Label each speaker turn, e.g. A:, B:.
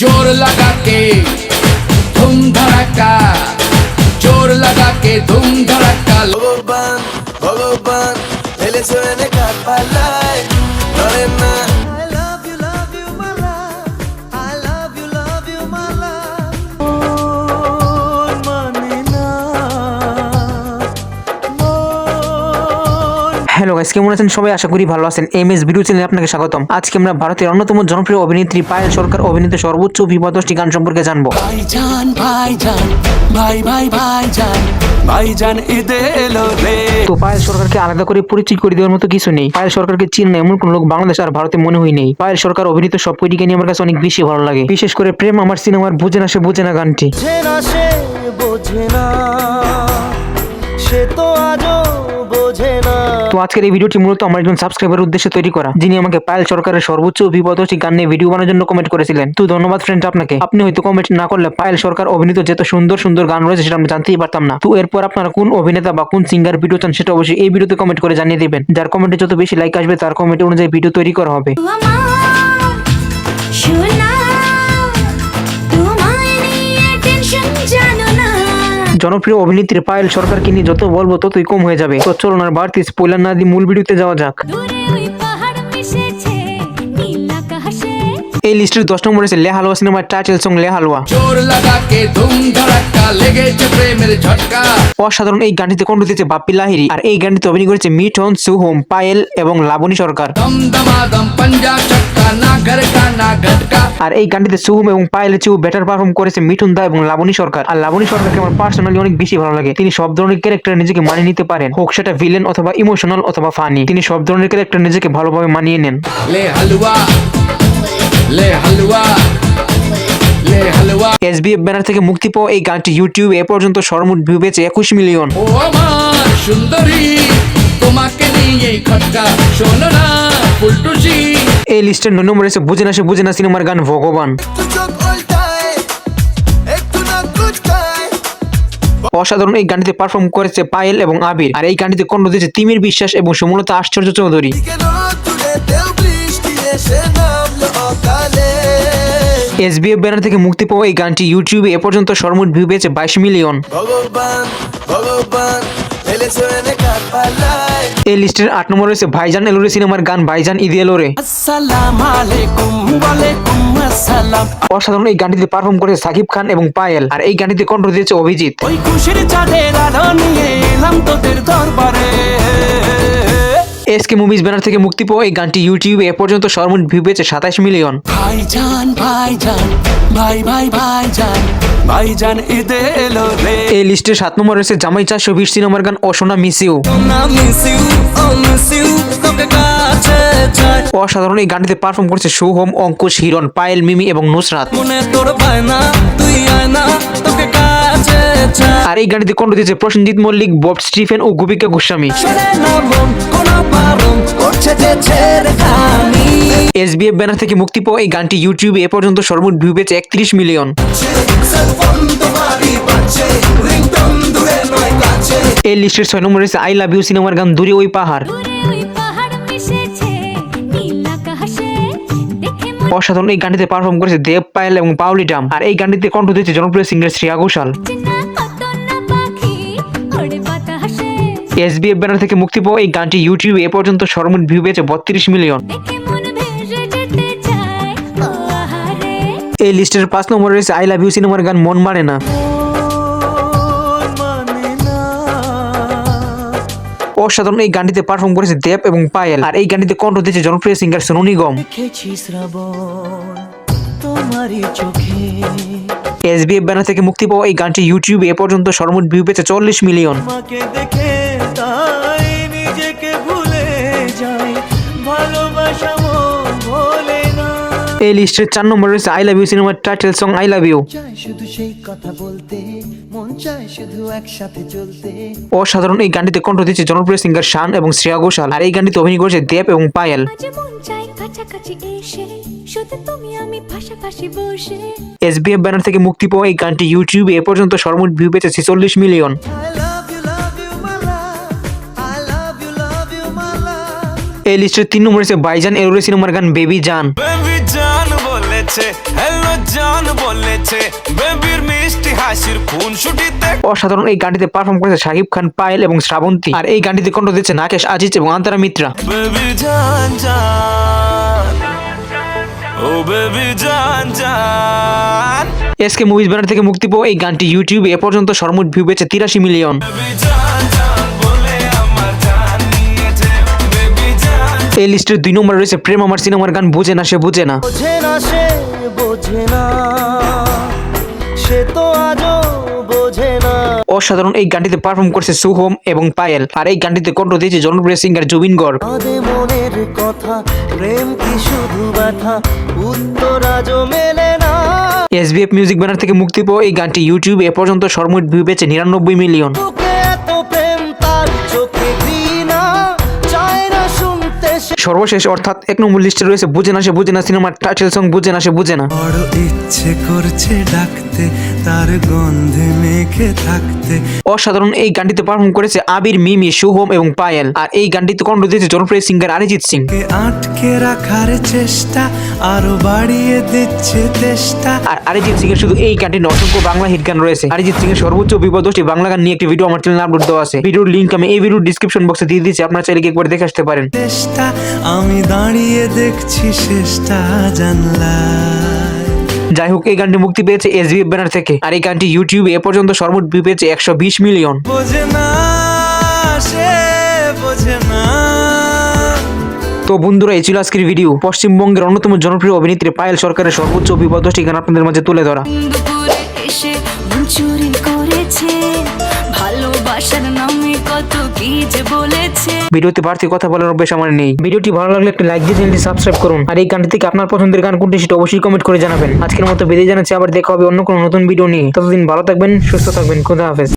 A: जोर लगा के धूम धड़का जोर लगा के धूम धड़का
B: ভগবান ভগবান ফেলেছে অনেক পাল্লায় ধরে না
C: হ্যালো গাইস কেমন আছেন? সবাই আশা করি ভালো আছেন। এম এস ভিডিও চ্যানেলে আপনাকে স্বাগতম। আজকে আমরা ভারতের অন্যতম জনপ্রিয় অভিনেত্রী পায়েল সরকার অভিনীত সর্বোচ্চ বিপদষ্টি গান সম্পর্কে জানব। তো পায়েল সরকারকে আলাদা করে পরিচয় করে দেওয়ার মতো কিছু নেই। পায়েল সরকারকে চিন না এমন কোন লোক বাংলাদেশ আর ভারতে মনে হয় নেই। পায়েল সরকার অভিনীত সব কয়টি গানই আমার কাছে অনেক বেশি ভালো লাগে। বিশেষ করে প্রেম আমার সিনেমার বুঝে না সে বুঝে না গানটি।
B: বোঝে না।
C: আজকের এই ভিডিওটি মূলত আমার একজন সাবস্ক্রাইবার উদ্দেশ্যে তৈরি করা, যিনি আমাকে পায়েল সরকারের সর্বোচ্চ বিপদষ্টি গান নিয়ে ভিডিও বানানোর জন্য কমেন্ট করেছিলেন। তো ধন্যবাদ ফ্রেন্ড আপনাকে। আপনি হয়তো কমেন্ট না করলে পায়েল সরকার অভিনীত যত সুন্দর সুন্দর গান রয়েছে সেটা আমি জানতেই পারতাম না। তো এরপর আপনারা কোন অভিনেতা বা কোন সিঙ্গার ভিডিও চান সেটা অবশ্যই এই ভিডিওতে কমেন্ট করে জানিয়ে দেবেন। যার কমেন্টে যত বেশি লাইক আসবে, তার কমেন্ট অনুযায়ী ভিডিও তৈরি করা হবে। জনপ্রিয় অভিনেত্রী পায়েল সরকারকে নিয়ে যত বলব ততই কম হয়ে যাবে। তো চলুন আর বাড়তি স্পয়লার না দিয়ে মূল ভিডিওতে যাওয়া যাক। এই লিস্টের দশ নম্বর রয়েছে লে হালুয়া সিনেমার টাইটেল সং লে হালুয়া। অসাধারণ এই গানটিতে কণ্ঠ দিয়েছে বাপ্পি লাহিরি আর এই গানটিতে অভিনয় করেছে মিঠন সুহম পায়েল এবং লাবণী সরকার। আর এই গানটিতে সুহম এবং পায়েল চেয়েও বেটার পারফর্ম করেছে মিঠুন দা এবং লাবণী সরকার। আর লাবণী সরকারকে আমার পার্সোনালি অনেক বেশি ভালো লাগে। তিনি সব ধরনের ক্যারেক্টার নিজেকে মানিয়ে নিতে পারেন। হোক সেটা ভিলেন অথবা ইমোশনাল অথবা ফানি তিনি সব ধরনের ক্যারেক্টার নিজেকে ভালোভাবে মানিয়ে নেন। এসবিএফ ব্যানার থেকে মুক্তি পাওয়া এই গানটি ইউটিউব এ পর্যন্ত সর্বমোট ভিউ পেয়েছে একুশ মিলিয়ন।
A: ও আমার সুন্দরী তোমাকে নিয়ে খটকা শোনো না ফুলটুসি।
C: এই লিস্টের নয় নম্বর এসে বুঝে না সে বুঝে না সিনেমার গান ভগবান। অসাধারণ এই গানটিতে পারফর্ম করেছে পায়েল এবং আবির। আর এই গানটিতে কণ্ঠ দিয়েছে তিমির বিশ্বাস এবং সমুলতা আশ্চর্য চৌধুরী। এসবিএফ ব্যানার থেকে মুক্তি পাওয়া এই গানটি ইউটিউবে এ পর্যন্ত সর্বমোট ভিউ পেয়েছে বাইশ মিলিয়ন। এই লিস্টের আট নম্বর রয়েছে ভাইজান এলোরে সিনেমার গান ভাইজান ঈদ এলোরে। অসাধারণ এই গানটিতে পারফর্ম করেছে সাকিব খান এবং পায়েল আর এই গানটিতে কণ্ঠ দিয়েছে অভিজিৎ।
D: ওই খুশির চাঁদের আলো নিয়ে এলাম তোদের দরবারে।
C: এসকে মুভিজ ব্যানার থেকে মুক্তি পাওয়া এই গানটি ইউটিউবে এ পর্যন্ত সর্বমোট ভিউ পেয়েছে সাতাশ মিলিয়ন।
D: ভাইজান ভাইজান ভাই ভাই ভাইজান ভাইজান ঈদে এলো রে।
C: এই লিস্টের সাত নম্বর রয়েছে জামাই চারশো বিশ সিনেমার গান অসোনা মিস ইউ। অসাধারণ এই গানটিতে পারফর্ম করেছে সোহম অঙ্কুশ হিরণ পায়েল মিমি এবং নুসরাত।
B: তোর তুই তোকে
C: আর এই গানটিতে কণ্ঠ দিয়েছে প্রসেনজিৎ মল্লিক বব স্টিফেন ও গোপিকা গোস্বামী। এসবিএফ ব্যানার থেকে মুক্তি পাওয়া এই গানটি ইউটিউবে এ পর্যন্ত সর্বমোট ভিউ পেয়েছে একত্রিশ মিলিয়ন। এই লিস্টের ছয় নম্বর রয়েছে আই লাভ ইউ সিনেমার গান দূরে ওই পাহাড়।
E: দূরে ওই পাহাড় মিশেছে নীল আকাশে দেখে
C: অসাধারণ এই গানটিতে পারফর্ম করেছে দেব পায়েল এবং পাউলি ডাম। আর এই গানটিতে কণ্ঠ দিয়েছে জনপ্রিয়
E: singer Shreya Ghoshal.
C: SBF banner থেকে মুক্তি পাওয়া এই গানটি ইউটিউবে এ পর্যন্ত সর্বমোট ভিউ পেয়েছে বত্রিশ মিলিয়ন এই লিস্টের পাঁচ নম্বর রয়েছে আই লাভ ইউ সিনেমার গান মন মানে না।
B: মানে
C: অসাধারণ এই গানটিতে পারফর্ম করেছে দেব এবং পায়েল। আর এই গানটিতে কণ্ঠ দিয়েছে জনপ্রিয়
B: singer Sonu Nigam.
C: SBF banner থেকে মুক্তি পাওয়া এই গানটি ইউটিউবে এ পর্যন্ত সর্বমোট ভিউ পেয়েছে চল্লিশ মিলিয়ন
B: তোমাকে নিজেকে ভুলে যাই ভালোবাসা মন ভোলে না।
C: এই লিস্টের চার নম্বর রয়েছে আই লাভ ইউ সিনেমার title song I love
B: you শুধু সেই কথা বলতে মন চায় শুধু একসাথে চলতে।
C: অসাধারণ এই গানটিতে কণ্ঠ দিয়েছে জনপ্রিয় সিঙ্গার শান এবং শ্রেয়া ঘোষাল আর এই গানটিতে অভিনয় করেছে দেব এবং পায়েল। এসবিএফ ব্যানার থেকে মুক্তি পাওয়া এই গানটি ইউটিউবে এ পর্যন্ত সর্বমোট ভিউ পেয়েছে ছেচল্লিশ মিলিয়ন এই লিস্টের তিন নম্বর রয়েছে বাইজান এরোরে সিনেমার গান বেবি জান।
D: বেবি জান বলেছে হ্যালো জান বলেছে বেবির মিষ্টি হাসির খুন ছুটিতে
C: অসাধারণ এই গানটিতে পারফর্ম করেছে শাকিব খান পায়েল এবং শ্রাবন্তী। আর এই গানটিতে কণ্ঠ দিচ্ছে নাকেশ আজিজ এবং আন্তরা মিত্রা।
D: বেবি জান জান ও বেবি জান জান।
C: এসকে মুভিজ ব্যানার থেকে মুক্তি পাওয়া এই গানটি ইউটিউবে এ পর্যন্ত সর্বমোট ভিউ পেয়েছে তিরাশি মিলিয়ন। এই লিস্টের দুই নম্বরে রয়েছে প্রেম আমার সিনেমার গান বুঝে না সে বুঝে না।
B: বোঝে না সে বোঝে না। সে তো আজও বোঝে না।
C: অসাধারণ এই গানটিতে পারফর্ম করছে সুহম এবং পায়েল আর এই গানটিতে কণ্ঠ দিয়েছে জনপ্রিয় সিঙ্গার জুবিন গড়
B: মনের কথা প্রেম কি শুধু ব্যথা উত্তর আজও মেলে না।
C: এসবিএফ মিউজিক ব্যানার থেকে মুক্তি পাওয়া এই গানটি ইউটিউবে এ পর্যন্ত সর্বমোট ভিউ পেয়েছে নিরানব্বই মিলিয়ন সর্বশেষ অর্থাৎ এক নম্বর লিস্টে রয়েছে বুঝে না সে বুঝে না সিনেমার টাইটেল সং বুঝে না সে বুঝে না।
F: বড় ইচ্ছে করছে ডাকতে তার গন্ধে মেখে থাকতে।
C: অসাধারণ এই গানটিতে পারফর্ম করেছে আবির মিমি শুভম এবং পায়েল। আর এই গানটিতে কণ্ঠ দিয়েছে জনপ্রিয় সিঙ্গার অরিজিৎ সিং।
F: আটকে রাখার চেষ্টা আরও বাড়িয়ে দিচ্ছে চেষ্টা
C: আর অরিজিৎ সিং এর শুধু এই গানটি অসংখ্য বাংলা হিট গান রয়েছে। অরিজিৎ সিং এর সর্বোচ্চ বিপদ দশটি বাংলা গান নিয়ে একটি ভিডিও আমার চ্যানেলে আপলোড দেওয়া আছে। ভিডিওর লিংক আমি এই ভিডিওর ডিসক্রিপশন বক্সে দিয়ে দিয়েছি আপনারা চাইলে একবার দেখে আসতে পারেন।
F: চেষ্টা আমি দাঁড়িয়ে দেখছি শেষটা জানলায়।
C: যাই হোক এই গানটি মুক্তি পেয়েছে এসবিএফ ব্যানার থেকে। আর এই গানটি ইউটিউবে এ পর্যন্ত সর্বোচ্চ ভিউ পেয়েছে একশো বিশ মিলিয়ন।
F: বোঝে না সে বোঝে না।
C: তো বন্ধুরা এই ছিল আজকের ভিডিও পশ্চিমবঙ্গের অন্যতম জনপ্রিয় অভিনেত্রী পায়েল সরকারের সর্বোচ্চ দশটি গান আপনাদের মাঝে তুলে ধরা।
E: ভালোবাসার নামে কত কি যে বলেছে।
C: ভিডিওতে বাড়তি কথা বলার অভ্যেস আমার নেই। ভিডিওটি ভালো লাগলে একটা লাইক দিয়ে চ্যানেলটি সাবস্ক্রাইব করুন। আর এই গানটি থেকে আপনার পছন্দের গান কোনটি সেটা অবশ্যই কমেন্ট করে জানাবেন। আজকের মতো বিদায় জানাচ্ছি। আবার দেখা হবে অন্য কোনো নতুন ভিডিও নিয়ে। ততদিন ভালো থাকবেন, সুস্থ থাকবেন। খুদা হাফেজ।